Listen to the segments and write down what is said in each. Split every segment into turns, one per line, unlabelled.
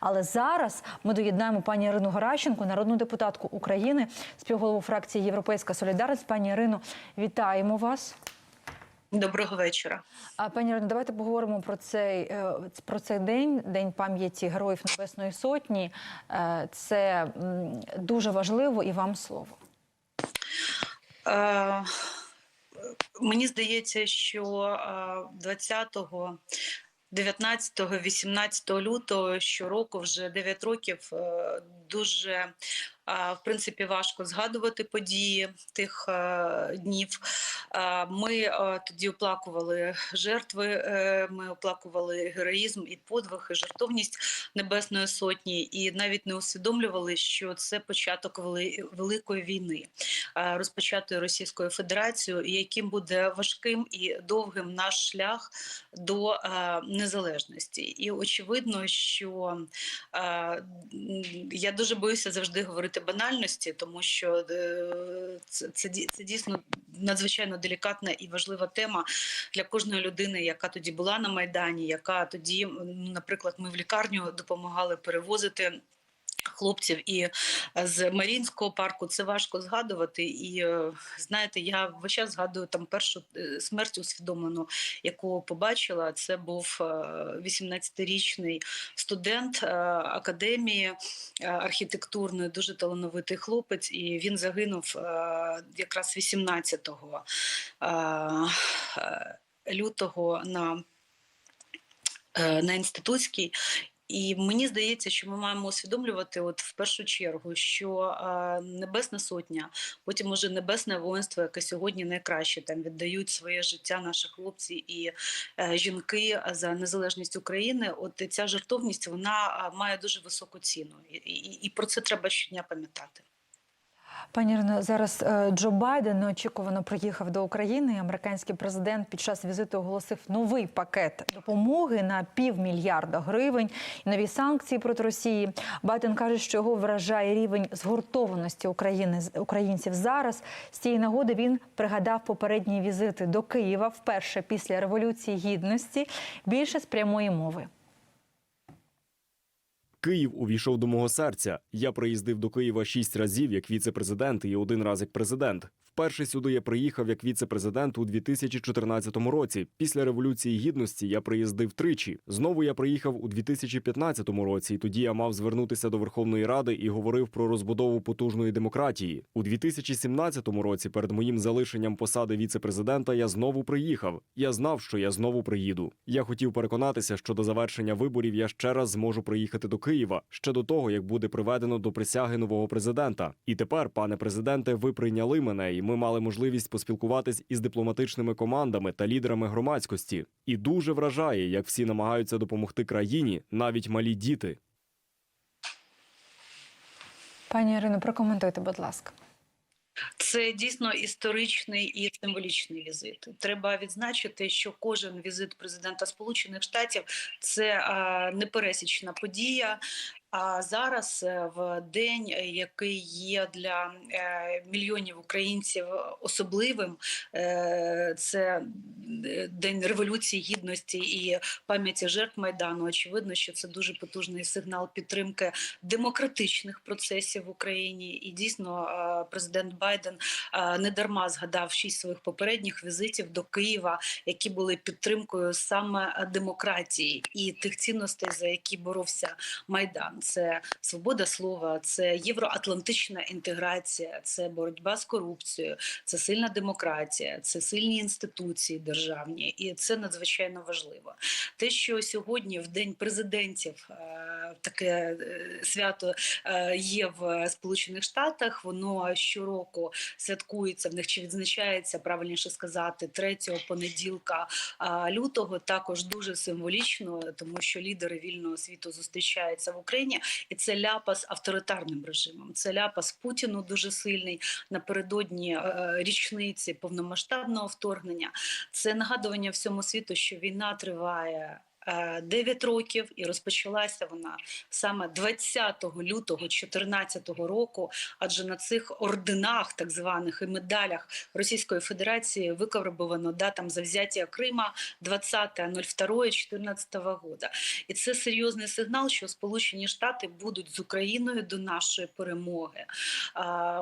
Але зараз ми доєднаємо пані Ірину Геращенко, народну депутатку України, співголову фракції Європейська Солідарність. Пані Ірино, вітаємо вас.
Доброго вечора,
а пані Ірино, Давайте поговоримо про цей е, про цей день, день пам'яті героїв Небесної Сотні. Е, це дуже важливо і вам слово.
Е, мені здається, що е, 20 19-18 лютого щороку, вже 9 років, е, дуже в принципі важко згадувати події тих е, днів. Ми е, тоді оплакували жертви, е, ми оплакували героїзм і подвиг, і жертовність Небесної Сотні, і навіть не усвідомлювали, що це початок великої війни, розпочатої Російською Федерацією, яким буде важким і довгим наш шлях до незалежності. І очевидно, що я дуже боюся завжди говорити банальності, тому що е, це, це, це дійсно надзвичайно делікатна і важлива тема для кожної людини, яка тоді була на майдані, яка тоді, наприклад, ми в лікарню допомагали перевозити. Хлопців і е, з Марінського парку це важко згадувати. І е, знаєте, я весь час згадую там першу е, смерть усвідомлену, яку побачила. Це був е, 18-річний студент академії архітектурної, дуже талановитий хлопець, і він загинув якраз 18-го е, е, лютого на, на інститутській. І мені здається, що ми маємо усвідомлювати, от в першу чергу, що е, Небесна Сотня, потім уже небесне воїнство, яке сьогодні найкраще там віддають своє життя наші хлопці і е, жінки за незалежність України. От ця жертовність вона має дуже високу ціну, і, і, і про це треба щодня пам'ятати.
Пані Ірино, зараз е, Джо Байден неочікувано приїхав до України. Американський президент під час візиту оголосив новий пакет допомоги на півмільярда гривень і нові санкції проти Росії. Байден каже, що його вражає рівень згуртованості України українців зараз. З цієї нагоди він пригадав попередні візити до Києва вперше після революції гідності. Більше з прямої мови.
Київ увійшов до мого серця. Я приїздив до Києва шість разів як віце-президент і один раз як президент. Вперше сюди я приїхав як віце-президент у 2014 році. Після революції гідності я приїздив тричі. Знову я приїхав у 2015 році. Тоді я мав звернутися до Верховної Ради і говорив про розбудову потужної демократії. У 2017 році, перед моїм залишенням посади віце-президента, я знову приїхав. Я знав, що я знову приїду. Я хотів переконатися, що до завершення виборів я ще раз зможу приїхати до Києва ще до того, як буде приведено до присяги нового президента. І тепер, пане президенте, ви прийняли мене, і ми мали можливість поспілкуватись із дипломатичними командами та лідерами громадськості. І дуже вражає, як всі намагаються допомогти країні, навіть малі діти.
Пані Ірино, прокоментуйте, будь ласка.
Це дійсно історичний і символічний візит. Треба відзначити, що кожен візит президента Сполучених Штатів це непересічна подія. А зараз е, в день, е, який є для е, мільйонів українців особливим, це день революції гідності і пам'яті жертв майдану. Очевидно, що це дуже потужний сигнал підтримки демократичних процесів в Україні. І дійсно, президент Байден не дарма згадав шість своїх попередніх візитів до Києва, які були підтримкою саме демократії і тих цінностей, за які боровся Майдан. Це свобода слова, це євроатлантична інтеграція, це боротьба з корупцією, це сильна демократія, це сильні інституції державні, і це надзвичайно важливо. Те, що сьогодні в день президентів е, таке е, свято е, є в Сполучених Штатах, воно щороку святкується в них чи відзначається правильніше сказати третього понеділка лютого. Також дуже символічно, тому що лідери вільного світу зустрічаються в Україні, і це ляпа з авторитарним режимом. Це ляпа з Путіну дуже сильний напередодні е, річниці повномасштабного вторгнення. Це нагадування всьому світу, що війна триває. Е, 9 років, і розпочалася вона саме 20 лютого 2014 року. Адже на цих орденах, так званих і медалях Російської Федерації викарбовано датам завзяття Крима 20.02.14 года. І це серйозний сигнал, що Сполучені Штати будуть з Україною до нашої перемоги.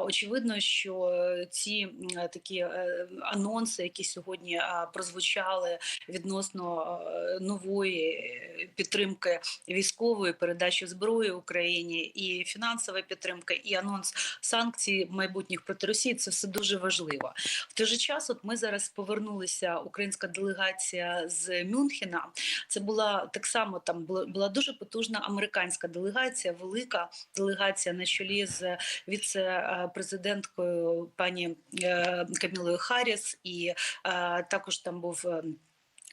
Очевидно, що ці такі е, анонси, які сьогодні прозвучали відносно е, нової е, підтримки військової передачі зброї Україні, і фінансова підтримка, і анонс санкцій майбутніх проти Росії, це все дуже важливо. В той же час, от ми зараз повернулися, українська делегація з Мюнхена. Це була так само там була, була дуже потужна американська делегація, велика делегація на чолі з віце-президенткою пані е, Камілою Харріс, і е, також там був.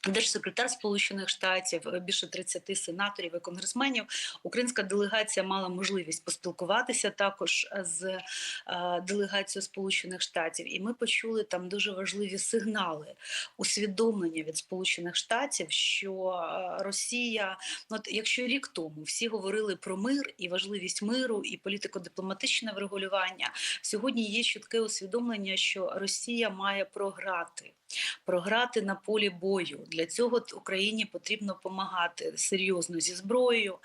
Е, Держсекретар Сполучених Штатів, е, більше 30 сенаторів і конгресменів. Українська делегація мала можливість поспілкуватися також з е, делегацією Сполучених Штатів, і ми почули там дуже важливі сигнали усвідомлення від Сполучених Штатів, що е, Росія, ну от якщо рік тому всі говорили про мир і важливість миру, і політико-дипломатичне врегулювання, сьогодні є чітке усвідомлення, що Росія має програти. Програти на полі бою для цього Україні потрібно допомагати серйозно зі зброєю,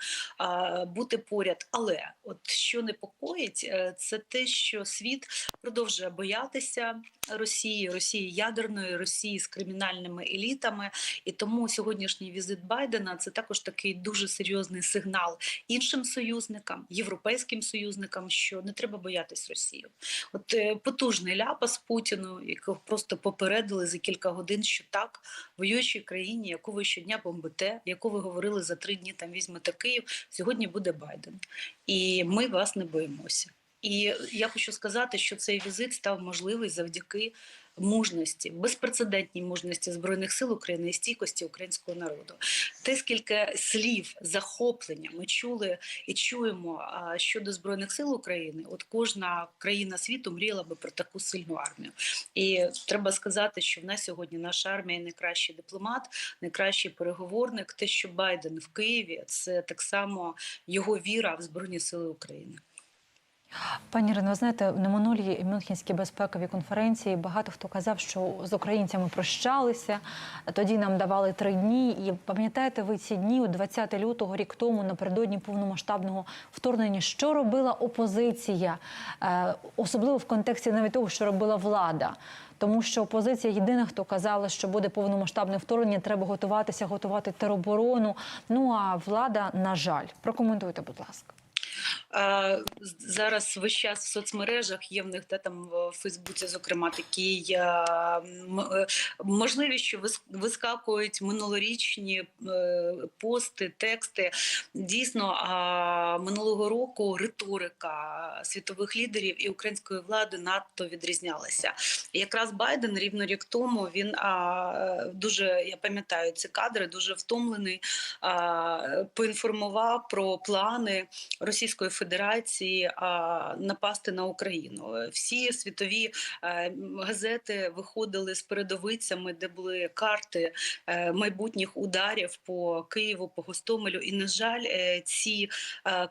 бути поряд. Але от що непокоїть, е, це те, що світ продовжує боятися Росії, Росії ядерної, Росії з кримінальними елітами. І тому сьогоднішній візит Байдена це також такий дуже серйозний сигнал іншим союзникам, європейським союзникам, що не треба боятись Росію. От е, потужний ляпас Путіну, якого просто попередили за кілька годин, що так, воюючій країні, яку ви щодня бомбите, яку ви говорили за три дні там візьмете Київ, сьогодні буде Байден. І ми вас не боїмося. І я хочу сказати, що цей візит став можливий завдяки мужності, безпрецедентній мужності збройних сил України і стійкості українського народу. Те, скільки слів захоплення ми чули і чуємо щодо збройних сил України, от кожна країна світу мріяла би про таку сильну армію. І треба сказати, що в нас сьогодні наша армія найкращий дипломат, найкращий переговорник. Те, що Байден в Києві, це так само його віра в збройні сили України.
Пані Ірино, ви знаєте, на минулій Мюнхенській безпековій конференції багато хто казав, що з українцями прощалися. Тоді нам давали три дні. І пам'ятаєте, ви ці дні, у 20 лютого, рік тому, напередодні повномасштабного вторгнення, що робила опозиція, Е, особливо в контексті навіть того, що робила влада. Тому що опозиція єдина, хто казала, що буде повномасштабне вторгнення, треба готуватися, готувати тероборону. Ну а влада, на жаль, прокоментуйте, будь ласка.
Зараз весь час в соцмережах є в них де там в Фейсбуці, зокрема, такі е, можливість, що вискакують минулорічні е, пости, тексти. Дійсно, минулого року риторика світових лідерів і української влади надто відрізнялася. Якраз Байден рівно рік тому він дуже я пам'ятаю ці кадри, дуже втомлений. Поінформував про плани Російської Федерації а, напасти на Україну. Всі світові е, газети виходили з передовицями, де були карти е, майбутніх ударів по Києву, по Гостомелю. І на жаль, е, ці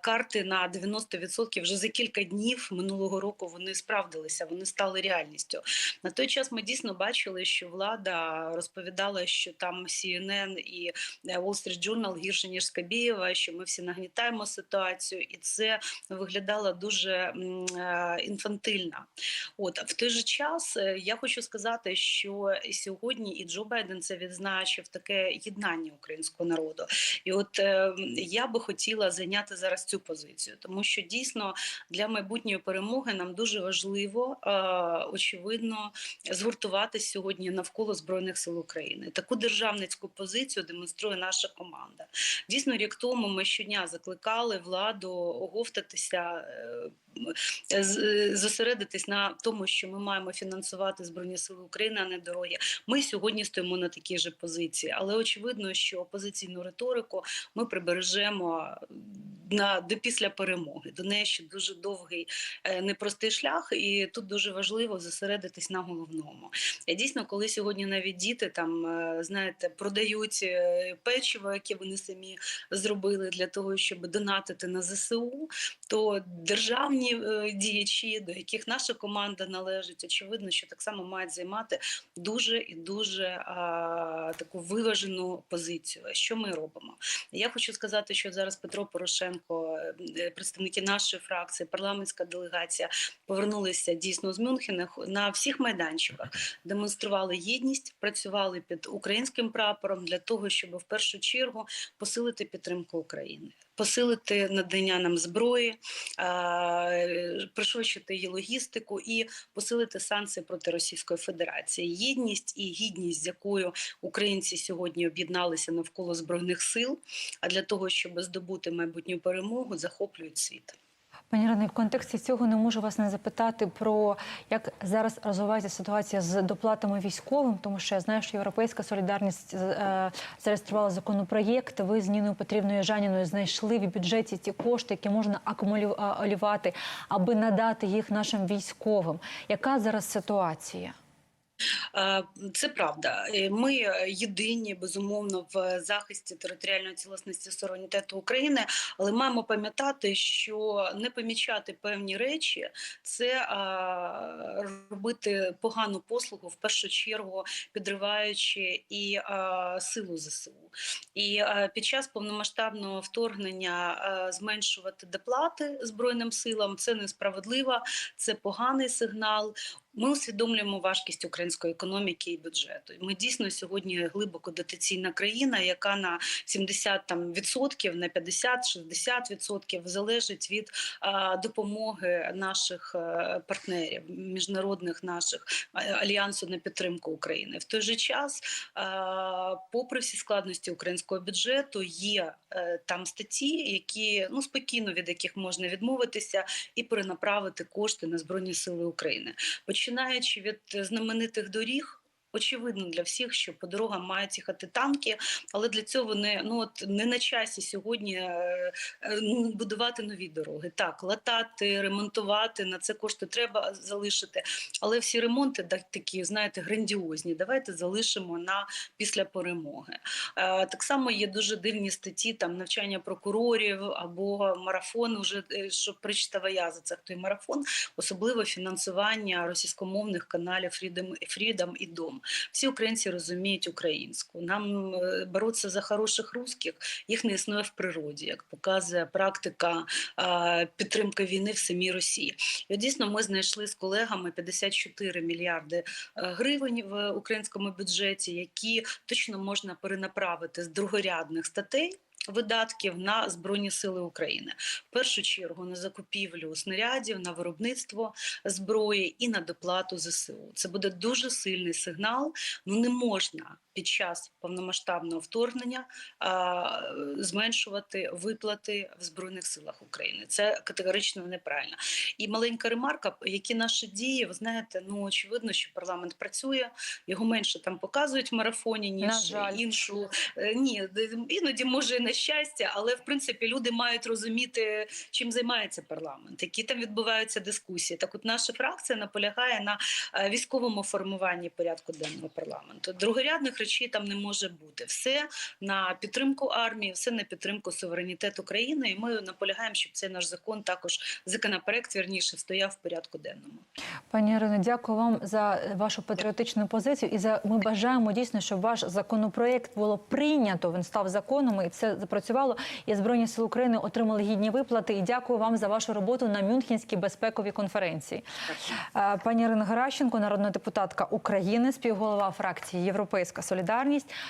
карти на 90% вже за кілька днів минулого року вони справдилися, вони стали реальністю. На той час ми дійсно бачили, що влада розповідала, що там CNN і Wall Street Journal гірше ніж Скабєєва, що ми всі нагнітаємо ситуацію, і це виглядало дуже е, інфантильно. От в той же час е, я хочу сказати, що сьогодні і Джо Байден це відзначив таке єднання українського народу. І от е, я би хотіла зайняти зараз цю позицію, тому що дійсно для майбутньої перемоги нам дуже важливо, очевидно, згуртуватися сьогодні навколо збройних сил України. Таку державницьку позицію демонструє наша команда. Дійсно, рік тому ми щодня закликали владу оговтатися, е, зосередитись на тому, що ми маємо фінансувати збройні сили України, а не дороги. Ми сьогодні стоїмо на такій же позиції, але очевидно, що опозиційну риторику ми прибережемо на до після перемоги. До неї ще дуже довгий е, непростий шлях, і тут дуже важливо зосередитись на головному. Дійсно, коли сьогодні навіть діти там е, знаєте, продають е, печиво, яке вони самі зробили для того, щоб донатити на ЗСУ, то державні е, діячі, до яких наша команда належить, очевидно, що так само мають займати дуже і дуже а, таку виважену позицію. Що ми робимо? Я хочу сказати, що зараз Петро Порошенко, е, представники нашої фракції, парламентська делегація повернулися дійсно з Мюнхена на всіх майданчиках, демонстрували єдність, працювали під українським прапором для того, щоб в першу чергу посилити підтримку України. Посилити надання нам зброї, е, пришвидшити її логістику і посилити санкції проти Російської Федерації. Єдність і гідність, з якою українці сьогодні об'єдналися навколо збройних сил, а для того, щоб здобути майбутню перемогу, захоплюють світ.
Пані Рани, в контексті цього не можу вас не запитати про як зараз розвивається ситуація з доплатами військовим, тому що я знаю, що Європейська солідарність е, зареєструвала законопроєкт. Ви з Ніною Петрівною Жаніною знайшли в бюджеті ті кошти, які можна акумулювати, аби надати їх нашим військовим. Яка зараз ситуація?
Е, Це правда. Е, Ми е, єдині безумовно в захисті територіальної цілісності суверенітету України, але маємо пам'ятати, що не помічати певні речі це робити погану послугу в першу чергу, підриваючи і силу ЗСУ. І під час повномасштабного вторгнення зменшувати доплати збройним силам це несправедливо, це поганий сигнал. Ми усвідомлюємо важкість української економіки і бюджету. Ми дійсно сьогодні глибоко дотаційна країна, яка на 70 там, відсотків, на 50-60 відсотків залежить від а, допомоги наших е, партнерів, міжнародних наших альянсу на підтримку України. В той же час, а, попри всі складності українського бюджету, є е, там статті, які ну спокійно від яких можна відмовитися і перенаправити кошти на збройні сили України починаючи від знаменитих доріг. Очевидно для всіх, що по дорогам мають їхати танки, але для цього вони ну от не на часі сьогодні е, е, ну, будувати нові дороги. Так, латати, ремонтувати на це кошти треба залишити. Але всі ремонти так, такі, знаєте, грандіозні. Давайте залишимо на після перемоги. Е, так само є дуже дивні статті, там навчання прокурорів або марафон. Уже що причитава я за це той марафон, особливо фінансування російськомовних каналів Freedom, Freedom і Дом. Всі українці розуміють українську. Нам бороться боротися за хороших русських їх не існує в природі, як показує практика е, підтримки війни в самій Росії. І дійсно ми знайшли з колегами 54 мільярди е, гривень в українському бюджеті, які точно можна перенаправити з другорядних статей. Видатків на збройні сили України в першу чергу на закупівлю снарядів, на виробництво зброї і на доплату ЗСУ. Це буде дуже сильний сигнал. Ну не можна під час повномасштабного вторгнення а, зменшувати виплати в збройних силах України. Це категорично неправильно. І маленька ремарка, які наші дії, ви знаєте, ну очевидно, що парламент працює, його менше там показують в марафоні, ніж іншу. Е, Ні, іноді може і на щастя, але в принципі люди мають розуміти, чим займається парламент, які там відбуваються дискусії. Так, от наша фракція наполягає на е, військовому формуванні порядку денного парламенту. Другорядних речей там не може бути. Все на підтримку армії, все на підтримку суверенітету країни. І ми наполягаємо, щоб цей наш закон також законопроект вірніше стояв в порядку денному.
Пані Ірино, дякую вам за вашу патріотичну позицію. І за ми бажаємо дійсно, щоб ваш законопроєкт було прийнято. Він став законом і це запрацювало. І збройні сили України отримали гідні виплати. І дякую вам за вашу роботу на Мюнхенській безпековій конференції. Е, Пані Ірина Геращенко, народна депутатка України, співголова фракції Європейська Солідарність.